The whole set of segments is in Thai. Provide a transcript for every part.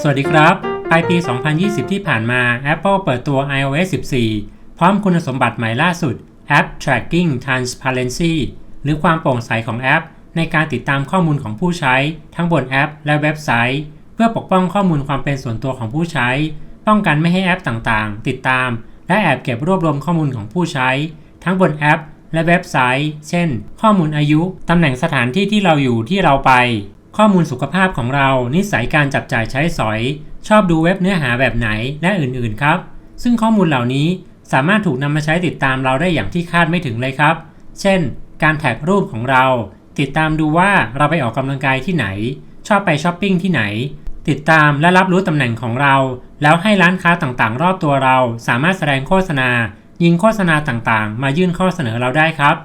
สวัสดีครับปลายปี 2020 ที่ผ่านมา Apple เปิดตัว iOS 14 พร้อมคุณสมบัติใหม่ล่าสุด App Tracking Transparency หรือความโปร่งใสของแอป ในการติดตามข้อมูลของผู้ใช้ ทั้งบนแอปและเว็บไซต์ เพื่อปกป้องข้อมูลความเป็นส่วนตัวของผู้ใช้ ป้องกันไม่ให้แอปต่างๆ ติดตาม และแอบเก็บรวบรวมข้อมูลของผู้ใช้ ทั้งบนแอปและเว็บไซต์ เช่น ข้อมูลอายุ ตำแหน่งสถานที่ที่เราอยู่ที่เราไป ข้อมูลสุขภาพของเรา นิสัยการจับจ่ายใช้สอย ชอบดูเว็บเนื้อหาแบบไหน และอื่นๆครับ ซึ่งข้อมูลเหล่านี้สามารถถูกนำมาใช้ติดตามเราได้อย่างที่คาดไม่ถึงเลยครับ เช่น การแท็กรูปของเรา ติดตามดูว่าเราไปออกกำลังกายที่ไหน ชอบไปช้อปปิ้งที่ไหน ติดตามและรับรู้ตำแหน่งของเรา แล้วให้ร้านค้าต่างๆ รอบตัวเรา สามารถแสดงโฆษณา ยิงโฆษณาต่างๆ มายื่นข้อเสนอเราได้ครับ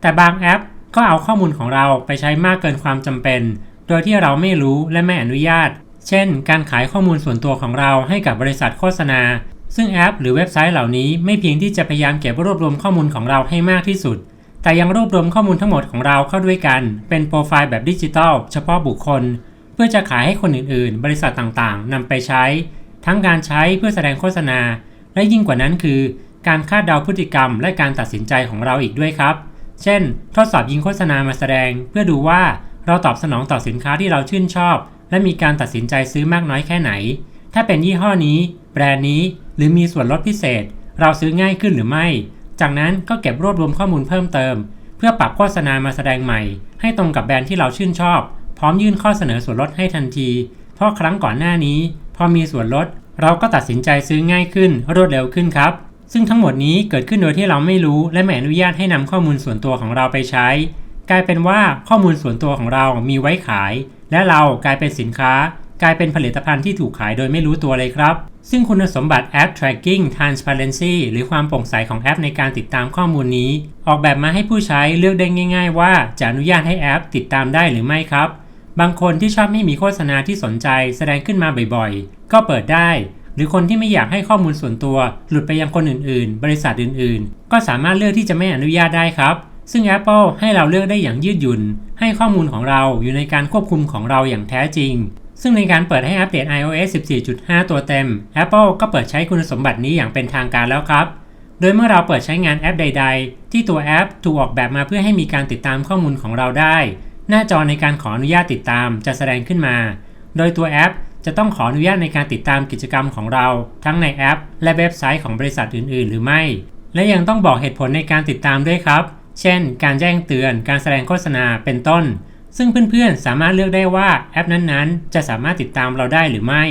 แต่บางแอปก็เอาข้อมูลของเราไปใช้มากเกินความจำเป็น โดยที่เราไม่รู้และไม่อนุญาต เช่น การขายข้อมูลส่วนตัวของเราให้กับบริษัทโฆษณา ซึ่งแอปหรือเว็บไซต์เหล่านี้ไม่เพียงที่จะพยายามเก็บรวบรวมข้อมูลของเราให้มากที่สุด แต่ยังรวบรวมข้อมูลทั้งหมดของเราเข้าด้วยกัน เป็นโปรไฟล์แบบดิจิทัลเฉพาะบุคคล เพื่อจะขายให้คนอื่นๆ บริษัทต่างๆนำไปใช้ ทั้งการใช้เพื่อแสดงโฆษณา และยิ่งกว่านั้นคือ การคาดเดาพฤติกรรม และการตัดสินใจของเราอีกด้วยครับ เช่น ทดสอบยิงโฆษณามาแสดง เพื่อดูว่า เราตอบสนองต่อสินค้าที่เราชื่นชอบ และมีการตัดสินใจซื้อมากน้อยแค่ไหน ถ้าเป็นยี่ห้อนี้ แบรนด์นี้ หรือมีส่วนลดพิเศษ เราซื้อง่ายขึ้นหรือไม่ จากนั้นก็เก็บรวบรวมข้อมูลเพิ่มเติม เพื่อปรับโฆษณามาแสดงใหม่ ให้ตรงกับแบรนด์ที่เราชื่นชอบ พร้อมยื่นข้อเสนอส่วนลดให้ทันที เพราะครั้งก่อนหน้านี้ พอมีส่วนลด เราก็ตัดสินใจซื้อง่ายขึ้น รวดเร็วขึ้นครับซึ่งทั้งหมดนี้เกิดขึ้นโดยที่เราไม่รู้และไม่อนุญาตให้นำข้อมูลส่วนตัวของเราไปใช้ กลายเป็นว่าข้อมูลส่วนตัวของเรามีไว้ขาย และเรากลายเป็นสินค้า กลายเป็นผลิตภัณฑ์ที่ถูกขายโดยไม่รู้ตัวเลยครับ ซึ่งคุณสมบัติ App Tracking Transparency หรือความโปร่งใสของแอปในการติดตามข้อมูลนี้ ออกแบบมาให้ผู้ใช้เลือกได้ง่าย ๆ ว่าจะอนุญาตให้แอปติดตามได้หรือไม่ครับ บางคนที่ชอบไม่มีโฆษณาที่สนใจแสดงขึ้นมาบ่อยๆ ก็เปิดได้หรือคนที่ไม่อยากให้ข้อมูลส่วนตัว หลุดไปยังคนอื่นๆ บริษัทอื่นๆ ก็สามารถเลือกที่จะไม่อนุญาตได้ครับ ซึ่ง Apple ให้เราเลือกได้อย่างยืดหยุ่น ให้ข้อมูลของเราอยู่ในการควบคุมของเราอย่างแท้จริง ซึ่งในการเปิดให้อัปเดต iOS 14.5 ตัวเต็ม Apple ก็เปิดใช้คุณสมบัตินี้อย่างเป็นทางการแล้วครับ โดยเมื่อเราเปิดใช้งานแอปใด ๆ ที่ตัวแอปถูกออกแบบมาเพื่อให้มีการติดตามข้อมูลของเราได้ หน้าจอในการขออนุญาตติดตามจะแสดงขึ้นมา โดยตัวแอปจะต้องขออนุญาตในการติดตามกิจกรรมของเรา ทั้งในแอป และเว็บไซต์ของบริษัทอื่น ๆ หรือไม่ และยังต้องบอกเหตุผลในการติดตามด้วยครับ เช่น การแจ้งเตือน การแสดงโฆษณา เป็นต้น ซึ่งเพื่อนๆ สามารถเลือกได้ว่าแอปนั้นๆ จะสามารถติดตามเราได้หรือไม่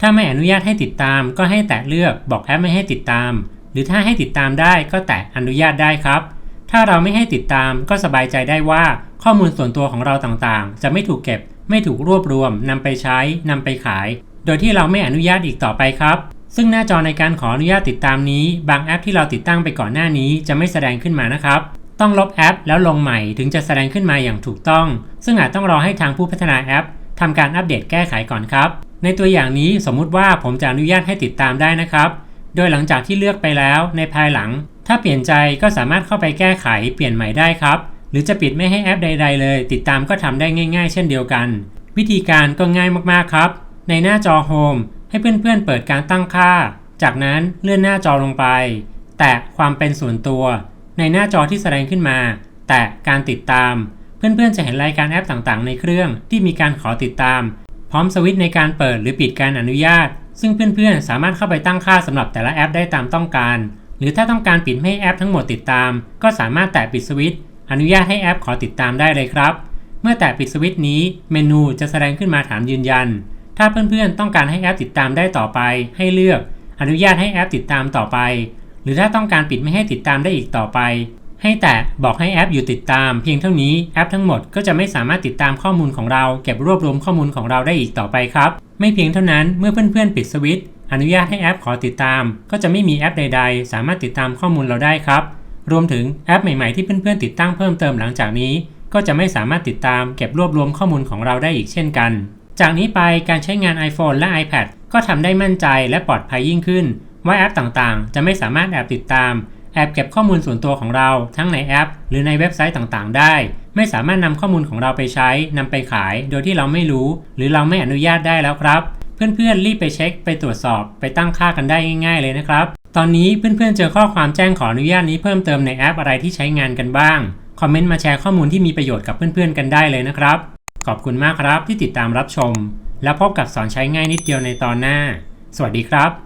ถ้าไม่อนุญาตให้ติดตามก็ให้แตะเลือกบอกแอปไม่ให้ติดตาม หรือถ้าให้ติดตามได้ก็แตะอนุญาตได้ครับ ถ้าเราไม่ให้ติดตามก็สบายใจได้ว่าข้อมูลส่วนตัวของเราต่างๆ จะไม่ถูกเก็บ ไม่ถูกรวบรวมนำไปใช้นำไปขาย โดยที่เราไม่อนุญาตอีกต่อไปครับซึ่งหน้าจอในการขออนุญาตติดตามนี้ บางแอปที่เราติดตั้งไปก่อนหน้านี้จะไม่แสดงขึ้นมานะครับ ต้องลบแอปแล้วลงใหม่ถึงจะแสดงขึ้นมาอย่างถูกต้อง ซึ่งอาจต้องรอให้ทางผู้พัฒนาแอปทำการอัปเดตแก้ไขก่อนครับ ในตัวอย่างนี้สมมุติว่าผมจะอนุญาตให้ติดตามได้นะครับ โดยหลังจากที่เลือกไปแล้วในภายหลัง ถ้าเปลี่ยนใจก็สามารถเข้าไปแก้ไขเปลี่ยนใหม่ได้ครับ หรือจะปิดไม่ให้แอปใด ๆ เลย ติดตามก็ทำได้ง่าย ๆ เช่นเดียวกัน วิธีการก็ง่ายมากๆครับ ในหน้าจอโฮมให้เพื่อนๆเปิดการตั้งค่า จากนั้นเลื่อนหน้าจอลงไป แตะความเป็นส่วนตัว ในหน้าจอที่แสดงขึ้นมา แตะการติดตาม เพื่อนๆจะเห็นรายการแอปต่างๆ ในเครื่องที่มีการขอติดตาม พร้อมสวิตช์ในการเปิดหรือปิดการอนุญาต ซึ่งเพื่อนๆ สามารถเข้าไปตั้งค่าสำหรับแต่ละแอปได้ตามต้องการ หรือถ้าต้องการปิดให้แอปทั้งหมดติดตาม ก็สามารถแตะปิดสวิตช์อนุญาตให้แอปขอติดตามได้เลยครับ เมื่อแตะปิดสวิตช์นี้ เมนูจะแสดงขึ้นมาถามยืนยัน ถ้าเพื่อนๆ ต้องการให้แอปติดตามได้ต่อไป ให้เลือก อนุญาตให้แอปติดตามต่อไป หรือถ้าต้องการปิดไม่ให้ติดตามได้อีกต่อไป ให้แตะบอกให้แอปอยู่ติดตาม เพียงเท่านี้แอปทั้งหมดก็จะไม่สามารถติดตามข้อมูลของเรา เก็บรวบรวมข้อมูลของเราได้อีกต่อไปครับ ไม่เพียงเท่านั้นเมื่อเพื่อนๆปิดสวิตช์อนุญาตให้แอปขอติดตาม ก็จะไม่มีแอปใด ๆ สามารถติดตามข้อมูลเราได้ครับ รวมถึงแอปใหม่ๆที่เพื่อนๆติดตั้งเพิ่มเติมหลังจากนี้ ก็จะไม่สามารถติดตาม เก็บรวบรวมข้อมูลของเราได้อีกเช่นกัน จากนี้ไปการใช้งาน iPhone และ iPad ก็ทำได้มั่นใจและปลอดภัยยิ่งขึ้น ว่าแอปต่างๆ จะไม่สามารถแอบติดตาม แอบเก็บข้อมูลส่วนตัวของเราทั้งในแอป หรือในเว็บไซต์ต่างๆ ได้ ไม่สามารถนำข้อมูลของเราไปใช้นำไปขาย โดยที่เราไม่รู้ หรือเราไม่อนุญาตได้แล้วครับ เพื่อนๆรีบไปเช็ค ไปตรวจสอบ ไปตั้งค่ากันได้ง่าย ๆ เลยนะครับ ตอนนี้เพื่อนๆเจอข้อความแจ้งขออนุญาตนี้เพิ่มเติมในแอปอะไรที่ใช้งานกันบ้าง คอมเมนต์มาแชร์ข้อมูลที่มีประโยชน์กับเพื่อนๆกันได้เลยนะครับ ขอบคุณมากครับที่ติดตามรับชม แล้วพบกับสอนใช้ง่ายนิดเดียวในตอนหน้า สวัสดีครับ